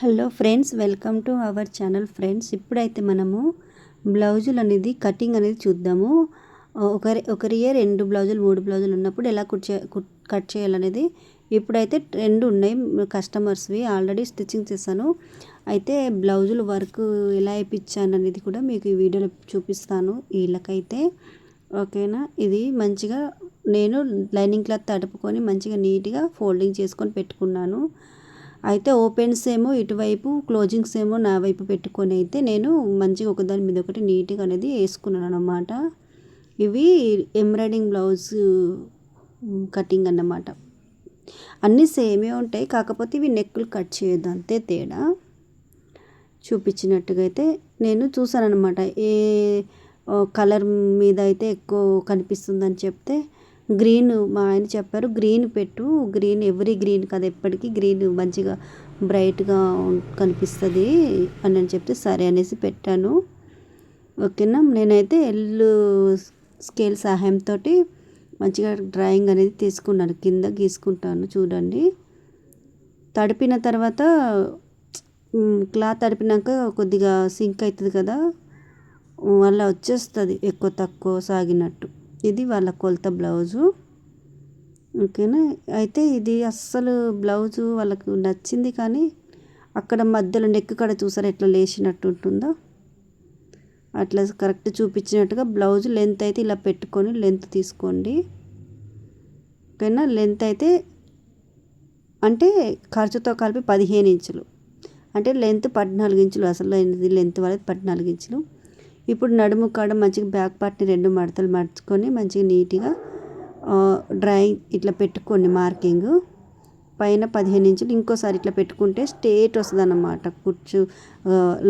Hello friends welcome to our channel friends. ఇప్పుడైతే మనము బ్లౌజులు అనేది కటింగ్ అనేది చూద్దాము. ఒకరి ఒకరియే రెండు బ్లౌజులు మూడు బ్లౌజులు ఉన్నప్పుడు ఎలా కుట్ చే కట్ చేయాలనేది ఇప్పుడైతే రెండు ఉన్నాయి. కస్టమర్స్వి ఆల్రెడీ స్టిచ్చింగ్ చేశాను. అయితే బ్లౌజులు వర్క్ ఎలా ఇప్పించాను అనేది కూడా మీకు ఈ వీడియోలో చూపిస్తాను వీళ్ళకైతే. ఓకేనా? ఇది మంచిగా నేను లైనింగ్ క్లాత్ తడుపుకొని మంచిగా నీట్గా ఫోల్డింగ్ చేసుకొని పెట్టుకున్నాను. అయితే ఓపెన్స్ ఏమో ఇటువైపు క్లోజింగ్స్ ఏమో నా వైపు పెట్టుకొని అయితే నేను మంచిగా ఒకదాని మీద ఒకటి నీట్గా అనేది వేసుకున్నాను అనమాట ఇవి ఎంబ్రాయిడింగ్ బ్లౌజ్ కటింగ్ అన్నమాట. అన్నీ సేమే ఉంటాయి కాకపోతే ఇవి నెక్కులు కట్ చేయొద్దు అంతే తేడా. చూపించినట్టుగా అయితే నేను చూసాను అనమాట ఏ కలర్ మీద అయితే ఎక్కువ కనిపిస్తుందని చెప్తే గ్రీన్ మా ఆయన చెప్పారు గ్రీన్ పెట్టు గ్రీన్ ఎవ్రీ గ్రీన్ కదా ఎప్పటికీ గ్రీన్ మంచిగా బ్రైట్గా కనిపిస్తుంది అని అని చెప్తే సరే అనేసి పెట్టాను. ఓకేనా? నేనైతే ఎల్లు స్కేల్ సహాయంతో మంచిగా డ్రాయింగ్ అనేది తీసుకున్నాను కింద గీసుకుంటాను చూడండి. తడిపిన తర్వాత క్లాత్ తడిపినాక కొద్దిగా సింక్ అవుతుంది కదా అలా వచ్చేస్తుంది ఎక్కువ తక్కువ సాగినట్టు. ఇది వాళ్ళ కొలత బ్లౌజు. ఓకేనా? అయితే ఇది అస్సలు బ్లౌజు వాళ్ళకు నచ్చింది కానీ అక్కడ మధ్యలో నెక్ కడ చూసారా ఎట్లా లేచినట్టు ఉంటుందో? అట్లా కరెక్ట్ చూపించినట్టుగా బ్లౌజ్ లెంత్ అయితే ఇలా పెట్టుకొని లెంత్ తీసుకోండి. ఓకేనా? లెంత్ అయితే అంటే ఖర్చుతో కలిపి పదిహేను ఇంచులు. అంటే లెంత్ పద్నాలుగు ఇంచులు అసలు లెంత్ వాళ్ళది పద్నాలుగు ఇంచులు. ఇప్పుడు నడుము కాడ మంచిగా బ్యాక్ పార్ట్ని రెండు మడతలు మడుచుకొని మంచిగా నీట్గా డ్రాయింగ్ ఇట్లా పెట్టుకోండి మార్కింగ్. పైన పదిహేను ఇంచులు ఇంకోసారి ఇట్లా పెట్టుకుంటే స్ట్రేట్ వస్తుంది అన్నమాట కుర్చు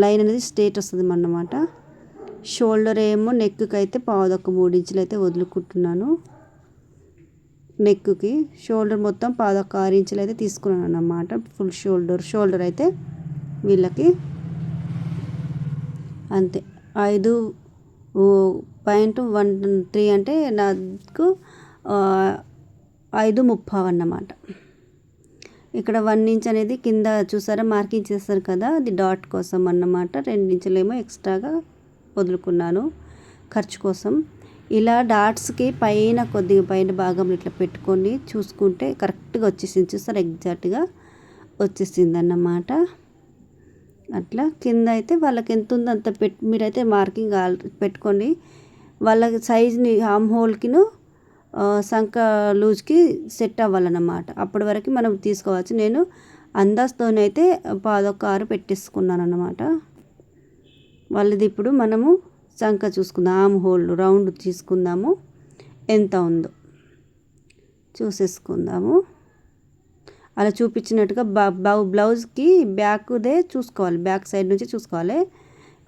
లైన్ అనేది స్ట్రేట్ వస్తుంది అన్నమాట షోల్డర్ ఏమో నెక్కి అయితే పావుదొక్క మూడు ఇంచులు అయితే వదులుకుంటున్నాను. నెక్కి షోల్డర్ మొత్తం పాదొక్క ఆరు ఇంచులు అయితే తీసుకున్నాను అన్నమాట ఫుల్ షోల్డర్ షోల్డర్ అయితే వీళ్ళకి. అంతే. ఐదు పాయింట్ వన్ త్రీ అంటే నాకు ఐదు ముప్పావు అన్నమాట. ఇక్కడ వన్ ఇంచ్ అనేది కింద చూసారా మార్కింగ్ చేస్తారు కదా అది డాట్ కోసం అన్నమాట. రెండు ఇంచులేమో ఎక్స్ట్రాగా వదులుకున్నాను ఖర్చు కోసం. ఇలా డాట్స్కి పైన కొద్దిగా పైన భాగం ఇట్లా పెట్టుకొని చూసుకుంటే కరెక్ట్గా వచ్చేసింది. చూస్తారు ఎగ్జాక్ట్గా వచ్చేసింది అన్నమాట. అట్లా కింద అయితే వాళ్ళకి ఎంత ఉందో అంత పెట్ మీరైతే మార్కింగ్ పెట్టుకోండి. వాళ్ళ సైజ్ని హామ్ హోల్కిను సంక లూజ్కి సెట్ అవ్వాలన్నమాట. అప్పటి వరకు మనం తీసుకోవచ్చు నేను అందాజతోనైతే పాదొక్క ఆరు పెట్టేసుకున్నాను అనమాట వాళ్ళది ఇప్పుడు మనము సంక చూసుకుందాం ఆమ్ హోల్ రౌండ్ తీసుకుందాము. ఎంత ఉందో చూసేసుకుందాము. అలా చూపించినట్టుగా బ్లౌజ్కి బ్యాక్దే చూసుకోవాలి. బ్యాక్ సైడ్ నుంచి చూసుకోవాలి.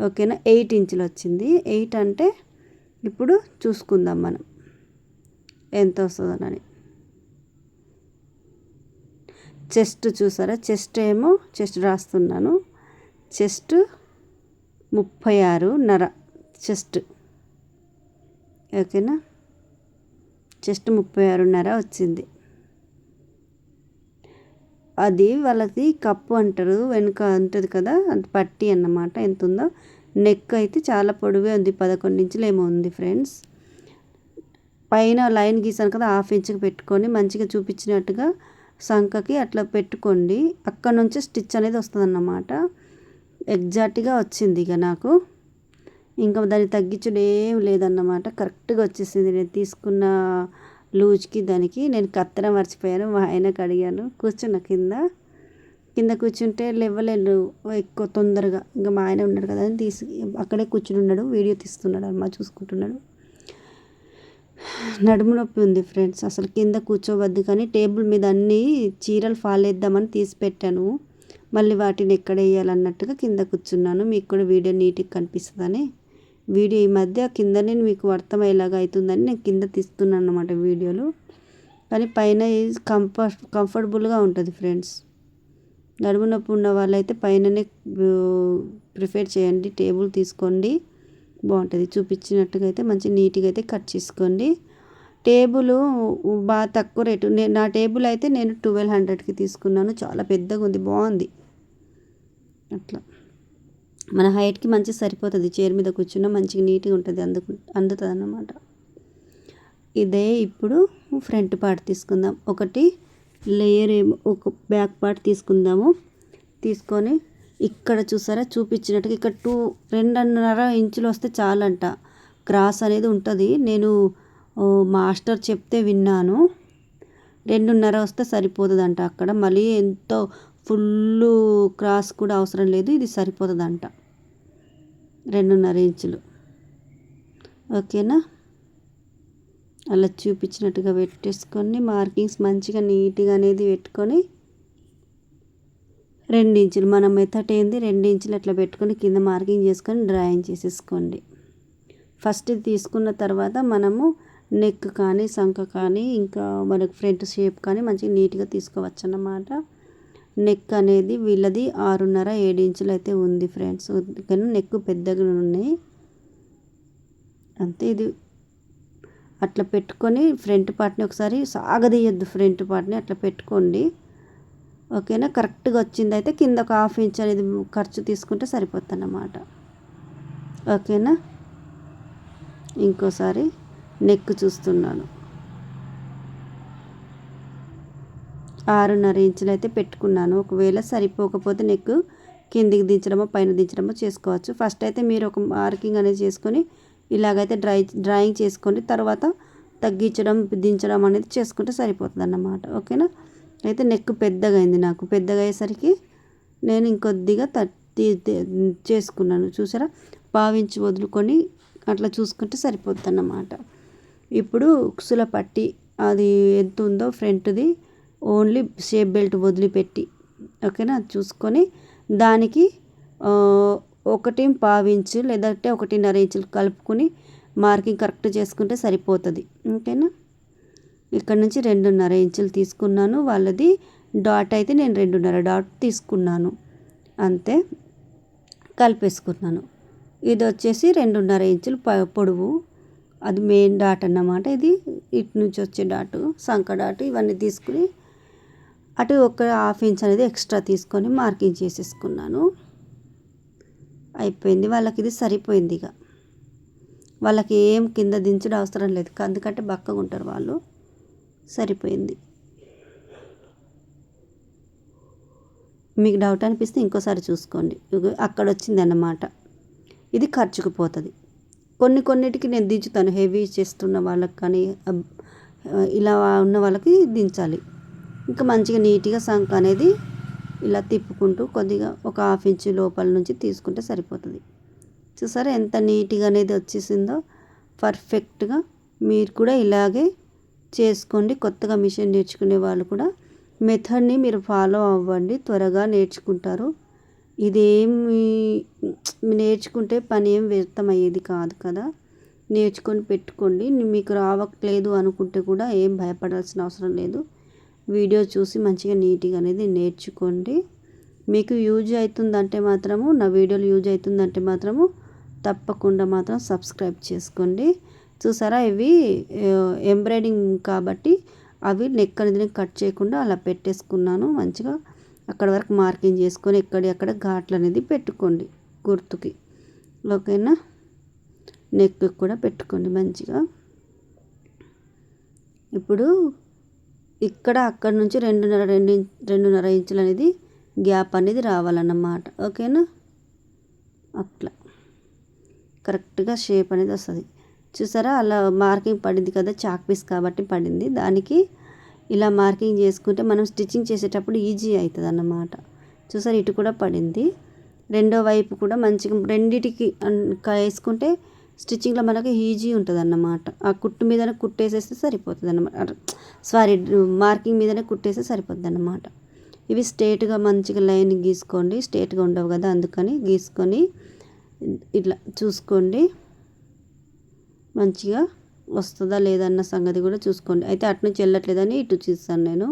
ఓకేనా? ఎయిట్ ఇంచులు వచ్చింది. ఎయిట్ అంటే ఇప్పుడు చూసుకుందాం మనం. ఎంత వస్తుందని చెస్ట్ చూసారా? చెస్ట్ ఏమో చెస్ట్ రాస్తున్నాను. చెస్ట్ ముప్పై ఆరు నర చెస్ట్. ఓకేనా? చెస్ట్ ముప్పై ఆరున్నర వచ్చింది. అది వాళ్ళది కప్పు అంటారు వెనుక ఉంటుంది కదా అది పట్టి అన్నమాట. ఎంత ఉందో నెక్ అయితే చాలా పొడవే ఉంది పదకొండు ఇంచులు ఏమో ఉంది ఫ్రెండ్స్. పైన లైన్ గీసాను కదా హాఫ్ ఇంచుకి పెట్టుకొని మంచిగా చూపించినట్టుగా సంఖకి అట్లా పెట్టుకోండి. అక్కడ నుంచి స్టిచ్ అనేది వస్తుంది అన్నమాట ఎగ్జాక్ట్గా వచ్చింది ఇక నాకు. ఇంకా దాన్ని తగ్గించడం ఏం లేదన్నమాట. కరెక్ట్గా వచ్చేసింది. నేను తీసుకున్న లూజ్కి దానికి నేను కత్తెర మర్చిపోయాను మా ఆయనకు అడిగాను కూర్చున్న కింద. కింద కూర్చుంటే లేవలేను ఎక్కువ తొందరగా. ఇంకా మా ఆయన ఉన్నాడు కదా అని తీసి అక్కడే కూర్చుని ఉన్నాడు వీడియో తీస్తున్నాడు అమ్మ చూసుకుంటున్నాడు. నడుము నొప్పి ఉంది ఫ్రెండ్స్ అసలు కింద కూర్చోవద్దు కానీ టేబుల్ మీద అన్నీ చీరలు ఫాల్ వేద్దామని తీసి పెట్టాను. మళ్ళీ వాటిని ఎక్కడ వేయాలన్నట్టుగా కింద కూర్చున్నాను మీకు కూడా వీడియో నీట్గా కనిపిస్తుందని. వీడియో ఈ మధ్య కిందనే మీకు అర్థమయ్యేలాగా అవుతుందని నేను కింద తీస్తున్నాను అనమాట వీడియోలు. కానీ పైన కంఫర్ట్ కంఫర్టబుల్గా ఉంటుంది ఫ్రెండ్స్. నడుము నొప్పి ఉన్న వాళ్ళైతే పైననే ప్రిఫేర్ చేయండి. టేబుల్ తీసుకోండి. బాగుంటుంది. చూపించినట్టుగా అయితే మంచి నీట్గా అయితే కట్ చేసుకోండి. టేబుల్ బాగా తక్కువ రేటు. నేను నా టేబుల్ అయితే నేను ట్వెల్వ్ హండ్రెడ్కి తీసుకున్నాను. చాలా పెద్దగా ఉంది బాగుంది. అట్లా. మన హైట్కి మంచిగా సరిపోతుంది. చైర్ మీద కూర్చున్న మంచిగా నీట్గా ఉంటుంది. అందుకు అందుతుంది అన్నమాట ఇదే ఇప్పుడు ఫ్రంట్ పార్ట్ తీసుకుందాం. ఒకటి లేయర్ ఏమో ఒక బ్యాక్ పార్ట్ తీసుకుందాము. తీసుకొని ఇక్కడ చూసారా? చూపించినట్టుగా ఇక్కడ టూ రెండున్నర ఇంచులు వస్తే చాలంట. క్రాస్ అనేది ఉంటుంది. నేను మాస్టర్ చెప్తే విన్నాను. రెండున్నర వస్తే సరిపోతుందంట అక్కడ. మళ్ళీ ఎంతో ఫుల్ క్రాస్ కూడా అవసరం లేదు ఇది సరిపోతుందంట. రెండున్నర ఇంచులు. ఓకేనా? అలా చూపించినట్టుగా పెట్టేసుకొని మార్కింగ్స్ మంచిగా నీట్గా అనేది పెట్టుకొని రెండు ఇంచులు. మన మెథడ్ ఏంది? రెండు ఇంచులు అట్లా పెట్టుకొని కింద మార్కింగ్ చేసుకొని డ్రాయింగ్ చేసేసుకోండి. ఫస్ట్ తీసుకున్న తర్వాత మనము నెక్ కానీ సంఖ కానీ ఇంకా మనకు ఫ్రంట్ షేప్ కానీ మంచిగా నీట్గా తీసుకోవచ్చు అన్నమాట నెక్ అనేది వీళ్ళది ఆరున్నర ఏడు ఇంచులు అయితే ఉంది ఫ్రెండ్స్ కానీ నెక్ పెద్దగా ఉన్నాయి. అంతే ఇది. అట్లా పెట్టుకొని ఫ్రంట్ పార్ట్ని ఒకసారి సాగదీయద్దు ఫ్రంట్ పార్ట్ని అట్లా పెట్టుకోండి. ఓకేనా కరెక్ట్గా వచ్చింది అయితే కింద ఒక హాఫ్ ఇంచ్ అనేది ఖర్చు తీసుకుంటే సరిపోతుంది అన్నమాట ఓకేనా ఇంకోసారి నెక్ చూస్తున్నాను. ఆరున్నర ఇంచులు అయితే పెట్టుకున్నాను. ఒకవేళ సరిపోకపోతే నెక్ కిందికి దించడమో పైన దించడమో చేసుకోవచ్చు. ఫస్ట్ అయితే మీరు ఒక మార్కింగ్ అనేది చేసుకొని ఇలాగైతే డ్రై డ్రాయింగ్ చేసుకొని తర్వాత తగ్గించడం దించడం అనేది చేసుకుంటే సరిపోతుంది అన్నమాట ఓకేనా? అయితే నెక్ పెద్దగా అయింది నాకు. పెద్దగా అయ్యేసరికి నేను ఇంకొద్దిగా తట్టి చేసుకున్నాను. చూసారా? పావించి వదులుకొని అట్లా చూసుకుంటే సరిపోతుంది అన్నమాట ఇప్పుడు ఉక్సుల పట్టి అది ఎంత ఉందో ఫ్రంట్ది ఓన్లీ షేప్ బెల్ట్ వదిలిపెట్టి ఓకేనా? చూసుకొని దానికి ఒకటి పావించు లేదంటే ఒకటిన్నర ఇంచులు కలుపుకొని మార్కింగ్ కరెక్ట్ చేసుకుంటే సరిపోతుంది. ఓకేనా? ఇక్కడ నుంచి రెండున్నర ఇంచులు తీసుకున్నాను. వాళ్ళది డాట్ అయితే నేను రెండున్నర డాట్ తీసుకున్నాను. అంతే. కలిపేసుకున్నాను. ఇది వచ్చేసి రెండున్నర ఇంచులు పొడవు. అది మెయిన్ డాట్ అన్నమాట ఇది. ఇటు నుంచి వచ్చే డాటు సంక డాటు ఇవన్నీ తీసుకుని అటు ఒక హాఫ్ ఇంచ్ అనేది ఎక్స్ట్రా తీసుకొని మార్కింగ్ చేసేసుకున్నాను. అయిపోయింది. వాళ్ళకి ఇది సరిపోయింది ఇక. వాళ్ళకి ఏం కింద దించడం అవసరం లేదు. ఎందుకంటే బక్కగా ఉంటారు వాళ్ళు. సరిపోయింది. మీకు డౌట్ అనిపిస్తే ఇంకోసారి చూసుకోండి. అక్కడ వచ్చింది అన్నమాట ఇది ఖర్చుకు పోతుంది. కొన్ని కొన్నిటికి నేను దించుతాను. హెవీ చేస్తున్న వాళ్ళకి కానీ ఇలా ఉన్న వాళ్ళకి దించాలి. ఇంకా మంచిగా నీట్గా సంక అనేది ఇలా తిప్పుకుంటూ కొద్దిగా ఒక హాఫ్ ఇంచ్ లోపల నుంచి తీసుకుంటే సరిపోతుంది. చూసారా ఎంత నీట్గా అనేది వచ్చేసిందో? పర్ఫెక్ట్గా మీరు కూడా ఇలాగే చేసుకోండి. కొత్తగా మిషన్ నేర్చుకునే వాళ్ళు కూడా మెథడ్ని మీరు ఫాలో అవ్వండి. త్వరగా నేర్చుకుంటారు. ఇదేమి నేర్చుకుంటే పని ఏం వ్యర్థమయ్యేది కాదు కదా? నేర్చుకొని పెట్టుకోండి. మీకు రావట్లేదు అనుకుంటే కూడా ఏం భయపడాల్సిన అవసరం లేదు. వీడియో చూసి మంచిగా నీట్గా అనేది నేర్చుకోండి. మీకు యూజ్ అవుతుందంటే మాత్రము నా వీడియోలు యూజ్ అవుతుందంటే మాత్రము తప్పకుండా మాత్రం సబ్స్క్రైబ్ చేసుకోండి. చూసారా ఇవి ఎంబ్రాయిడింగ్ కాబట్టి అవి నెక్ అనేది కట్ చేయకుండా అలా పెట్టేసుకున్నాను మంచిగా. అక్కడ వరకు మార్కింగ్ చేసుకొని ఎక్కడి అక్కడ ఘాట్లు అనేది పెట్టుకోండి గుర్తుకి. ఓకేనా? నెక్ కూడా పెట్టుకోండి మంచిగా. ఇప్పుడు ఇక్కడ అక్కడ నుంచి రెండున్నర రెండు రెండున్నర ఇంచులు అనేది గ్యాప్ అనేది రావాలన్నమాట. ఓకేనా? అట్లా. కరెక్ట్గా షేప్ అనేది వస్తుంది. చూసారా? అలా మార్కింగ్ పడింది కదా చాక్ పీస్ కాబట్టి పడింది. దానికి ఇలా మార్కింగ్ చేసుకుంటే మనం స్టిచ్చింగ్ చేసేటప్పుడు ఈజీ అవుతుంది అన్నమాట చూసారు? ఇటు కూడా పడింది. రెండో వైపు కూడా మంచిగా రెండిటికి వేసుకుంటే స్టిచ్చింగ్లో మనకు ఈజీ ఉంటుంది అన్నమాట ఆ కుట్టు మీదనే కుట్టేసేస్తే సరిపోతుంది అన్నమాట సారీ మార్కింగ్ మీదనే కుట్టేస్తే సరిపోతుంది అన్నమాట ఇవి స్ట్రేట్గా మంచిగా లైన్ గీసుకోండి స్ట్రేట్గా ఉండవు కదా అందుకని గీసుకొని ఇట్లా చూసుకోండి. మంచిగా వస్తుందా లేదన్న సంగతి కూడా చూసుకోండి. అయితే అటు నుంచి వెళ్ళట్లేదని ఇటు చూస్తాను నేను.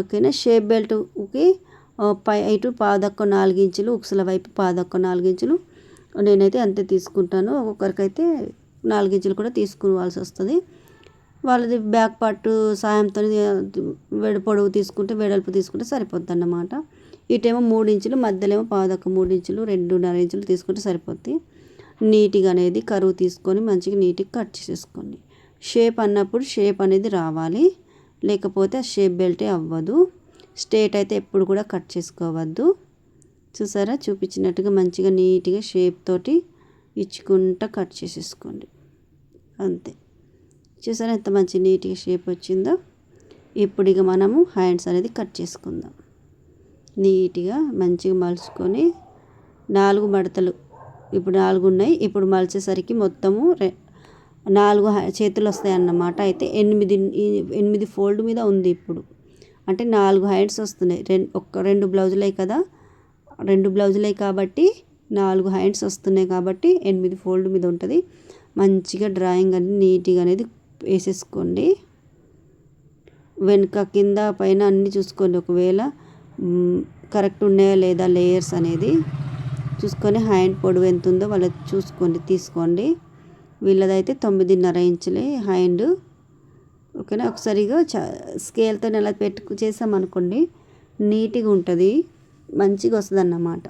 ఓకేనా? షేప్ బెల్ట్కి పై ఇటు పాదొక్క నాలుగు ఇంచులు ఉక్సుల వైపు పాదొక్క నాలుగు ఇంచులు నేనైతే అంతే తీసుకుంటాను. ఒక్కొక్కరికైతే నాలుగించులు కూడా తీసుకోవాల్సి వస్తుంది. వాళ్ళది బ్యాక్ పార్ట్ సాయంతో వెడ పొడవు తీసుకుంటే వెడల్పు తీసుకుంటే సరిపోద్ది అన్నమాట ఇటేమో మూడు ఇంచులు మధ్యలో ఏమో పాదొక్క మూడు ఇంచులు రెండున్నర ఇంచులు తీసుకుంటే సరిపోద్ది. నీట్గా అనేది కరువు తీసుకొని మంచిగా నీట్గా కట్ చేసేసుకోండి. షేప్ అన్నప్పుడు షేప్ అనేది రావాలి. లేకపోతే ఆ షేప్ బెల్టే అవ్వదు. స్ట్రేట్ అయితే ఎప్పుడు కూడా కట్ చేసుకోవద్దు. చూసారా? చూపించినట్టుగా మంచిగా నీట్గా షేప్ తోటి ఇచ్చుకుంటా కట్ చేసేసుకోండి. అంతే. చూసారా ఎంత మంచి నీట్గా షేప్ వచ్చిందో? ఇప్పుడు ఇక మనము హ్యాండ్స్ అనేది కట్ చేసుకుందాం. నీట్గా మంచిగా మలుచుకొని నాలుగు మడతలు. ఇప్పుడు నాలుగు ఉన్నాయి. ఇప్పుడు మలిచేసరికి మొత్తము నాలుగు చేతులు వస్తాయి అన్నమాట అయితే ఎనిమిది ఎనిమిది ఫోల్డ్ మీద ఉంది ఇప్పుడు. అంటే నాలుగు హ్యాండ్స్ వస్తున్నాయి. రెండు ఒక్క రెండు బ్లౌజులే కదా. రెండు బ్లౌజులే కాబట్టి నాలుగు హ్యాండ్స్ వస్తున్నాయి కాబట్టి ఎనిమిది ఫోల్డ్ మీద ఉంటుంది. మంచిగా డ్రాయింగ్ అనేది నీట్గా అనేది వేసేసుకోండి. వెనుక కింద పైన అన్నీ చూసుకోండి. ఒకవేళ కరెక్ట్ ఉన్నాయా లేదా లేయర్స్ అనేది చూసుకొని హ్యాండ్ పొడవు ఎంత ఉందో వాళ్ళ చూసుకోండి తీసుకోండి. వీళ్ళదైతే తొమ్మిదిన్నర ఇంచులే హ్యాండ్. ఓకేనా? ఒకసారిగా చ స్కేల్తో ఎలా పెట్టు చేసామనుకోండి నీట్గా ఉంటుంది. మంచిగా వస్తుంది అన్నమాట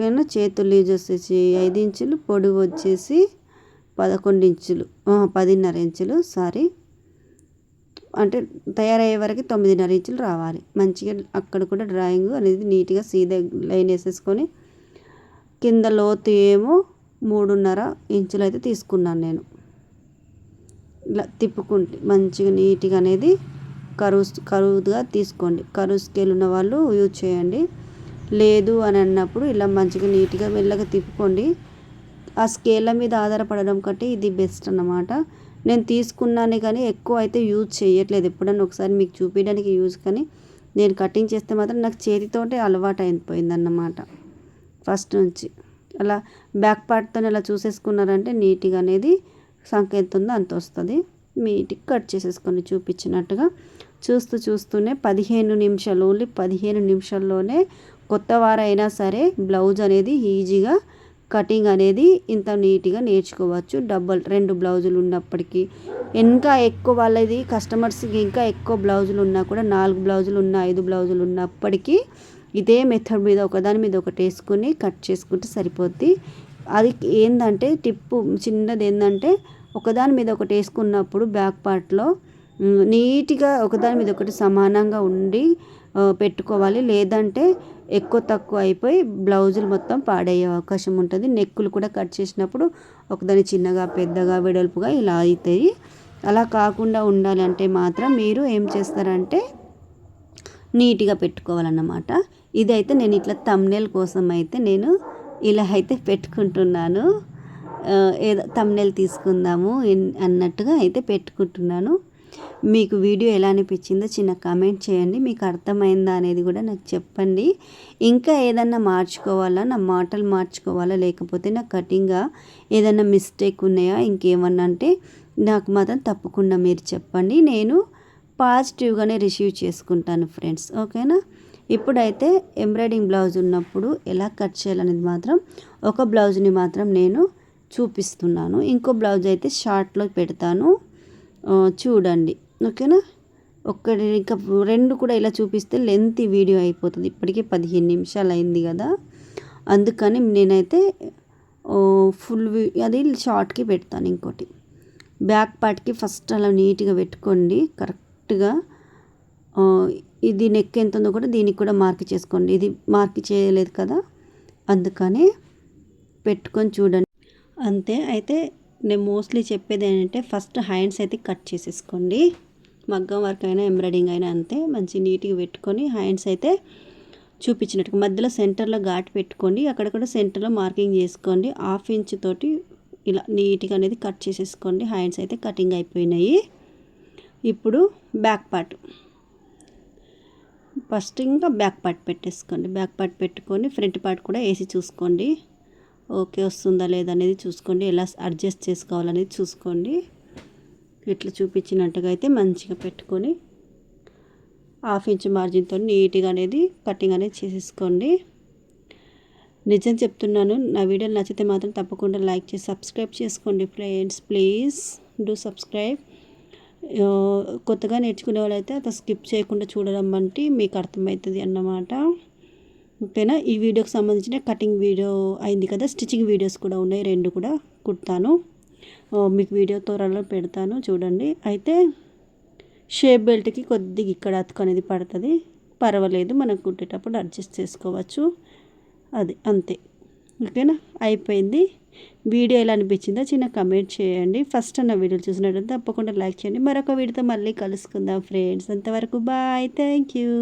నేను చేతులు యూజ్ వచ్చేసి ఐదు ఇంచులు పొడవు వచ్చేసి పదకొండు ఇంచులు పదిన్నర ఇంచులు సారీ. అంటే తయారయ్యే వరకు తొమ్మిదిన్నర ఇంచులు రావాలి. మంచిగా అక్కడ కూడా డ్రాయింగ్ అనేది నీట్గా సీదా లైన్ వేసేసుకొని కింద లోతు ఏమో మూడున్నర ఇంచులు అయితే తీసుకున్నాను నేను. ఇలా తిప్పుకుంటే మంచిగా నీట్గా అనేది కరువు కరువుగా తీసుకోండి. కరువు స్కేల్ ఉన్న వాళ్ళు యూజ్ చేయండి. లేదు అని అన్నప్పుడు ఇలా మంచిగా నీట్గా మెల్లగా తిప్పుకోండి. ఆ స్కేళ్ళ మీద ఆధారపడడం కంటే ఇది బెస్ట్ అన్నమాట. నేను తీసుకున్నాను కానీ ఎక్కువ అయితే యూజ్ చేయట్లేదు ఎప్పుడన్నా ఒకసారి మీకు చూపించడానికి యూజ్ కానీ నేను కటింగ్ చేస్తే మాత్రం నాకు చేతితోటే అలవాటు అయిపోయింది అన్నమాట ఫస్ట్ నుంచి. అలా బ్యాక్ పార్ట్తో ఇలా చూసేసుకున్నారంటే నీట్గా అనేది సంఖ్య ఉందో అంత వస్తుంది మీటికి కట్ చేసేసుకొని చూపించినట్టుగా చూస్తూ చూస్తూనే పదిహేను నిమిషాలు ఓన్లీ పదిహేను నిమిషాల్లోనే కొత్త వారైనా సరే బ్లౌజ్ అనేది ఈజీగా కటింగ్ అనేది ఇంత నీట్గా నేర్చుకోవచ్చు. డబల్ రెండు బ్లౌజులు ఉన్నప్పటికీ ఇంకా ఎక్కువ వాళ్ళది కస్టమర్స్కి ఇంకా ఎక్కువ బ్లౌజులు ఉన్నా కూడా నాలుగు బ్లౌజులు ఉన్న ఐదు బ్లౌజులు ఉన్నప్పటికీ ఇదే మెథడ్ మీద ఒకదాని మీద ఒకటి వేసుకుని కట్ చేసుకుంటే సరిపోద్ది. అది ఏంటంటే టిప్పు చిన్నది ఏంటంటే ఒకదాని మీద ఒకటి వేసుకున్నప్పుడు బ్యాక్ పార్ట్లో నీట్గా ఒకదాని మీద ఒకటి సమానంగా ఉండి పెట్టుకోవాలి. లేదంటే ఎక్కువ తక్కువ అయిపోయి బ్లౌజులు మొత్తం పాడయ్యే అవకాశం ఉంటుంది. నెక్కులు కూడా కట్ చేసినప్పుడు ఒకదాని చిన్నగా పెద్దగా వెడల్పుగా ఇలా అవుతాయి. అలా కాకుండా ఉండాలంటే మాత్రం మీరు ఏం చేస్తారంటే నీట్గా పెట్టుకోవాలన్నమాట. ఇదైతే నేను ఇట్లా తమ్నేల్ కోసం అయితే నేను ఇలా అయితే పెట్టుకుంటున్నాను. ఏదో తమ్నెల్ తీసుకుందాము అన్నట్టుగా అయితే పెట్టుకుంటున్నాను. మీకు వీడియో ఎలా అనిపించిందో చిన్న కామెంట్ చేయండి. మీకు అర్థమైందా అనేది కూడా నాకు చెప్పండి. ఇంకా ఏదన్నా మార్చుకోవాలా? నా మాటలు మార్చుకోవాలా? లేకపోతే నా కటింగ్గా ఏదన్నా మిస్టేక్ ఉన్నాయా? ఇంకేమన్నా అంటే నాకు మాత్రం తప్పకుండా మీరు చెప్పండి. నేను పాజిటివ్గానే రిసీవ్ చేసుకుంటాను ఫ్రెండ్స్ ఓకేనా ఇప్పుడైతే ఎంబ్రాయిడింగ్ బ్లౌజ్ ఉన్నప్పుడు ఎలా కట్ చేయాలనేది మాత్రం ఒక బ్లౌజ్ని మాత్రం నేను చూపిస్తున్నాను. ఇంకో బ్లౌజ్ అయితే షార్ట్లో పెడతాను. చూడండి. ఓకేనా? ఒక్కటి ఇంకా రెండు కూడా ఇలా చూపిస్తే లెంత్ వీడియో అయిపోతుంది. ఇప్పటికే పదిహేను నిమిషాలు అయింది కదా. అందుకని నేనైతే ఫుల్ అది షార్ట్కి పెడతాను ఇంకోటి. బ్యాక్ పార్ట్కి ఫస్ట్ అలా నీట్గా పెట్టుకోండి. కరెక్ట్గా ఇది నెక్ ఎంత ఉందో కూడా దీనికి కూడా మార్క్ చేసుకోండి. ఇది మార్క్ చేయలేదు కదా. అందుకని పెట్టుకొని చూడండి. అంతే. అయితే నేను మోస్ట్లీ చెప్పేది ఏంటంటే ఫస్ట్ హ్యాండ్స్ అయితే కట్ చేసేసుకోండి. మగ్గం వర్క్ అయినా ఎంబ్రాయిడింగ్ అయినా అంతే. మంచి నీట్గా పెట్టుకొని హ్యాండ్స్ అయితే చూపించినట్టు మధ్యలో సెంటర్లో ఘాటు పెట్టుకోండి. అక్కడక్కడ సెంటర్లో మార్కింగ్ చేసుకోండి. హాఫ్ ఇంచ్ తోటి ఇలా నీట్గా అనేది కట్ చేసేసుకోండి. హ్యాండ్స్ అయితే కటింగ్ అయిపోయినాయి. ఇప్పుడు బ్యాక్ పార్ట్. ఫస్ట్ ఇంకా బ్యాక్ పార్ట్ పెట్టేసుకోండి. బ్యాక్ పార్ట్ పెట్టుకొని ఫ్రంట్ పార్ట్ కూడా వేసి చూసుకోండి. ఓకే వస్తుందా లేదా అనేది చూసుకోండి. ఎలా అడ్జస్ట్ చేసుకోవాలనేది చూసుకోండి. ఇట్లా చూపించినట్టుగా అయితే మంచిగా పెట్టుకొని హాఫ్ ఇంచ్ మార్జిన్తో నీట్గా అనేది కటింగ్ అనేది చేసేసుకోండి. నిజం చెప్తున్నాను నా వీడియోలు నచ్చితే మాత్రం తప్పకుండా లైక్ చేసి సబ్స్క్రైబ్ చేసుకోండి ఫ్రెండ్స్. Please do subscribe. కొత్తగా నేర్చుకునే వాళ్ళైతే అతను స్కిప్ చేయకుండా చూడడం అంటే మీకు అర్థమవుతుంది అన్నమాట. ఓకేనా? ఈ వీడియోకి సంబంధించిన కటింగ్ వీడియో అయింది కదా స్టిచ్చింగ్ వీడియోస్ కూడా ఉన్నాయి రెండు కూడా కుడతాను. మీకు వీడియో త్వరలో పెడతాను చూడండి. అయితే షేప్ బెల్ట్కి కొద్దిగా ఇక్కడ అతుకు అనేది పడుతుంది. పర్వాలేదు మనం కుట్టేటప్పుడు అడ్జస్ట్ చేసుకోవచ్చు. అది అంతే. ఓకేనా? అయిపోయింది. వీడియో ఎలా అనిపించిందో చిన్న కమెంట్ చేయండి. ఫస్ట్ అన్న వీడియోలు చూసినట్టు తప్పకుండా లైక్ చేయండి. మరొక వీడియోతో మళ్ళీ కలుసుకుందాం ఫ్రెండ్స్. అంతవరకు బాయ్. Thank you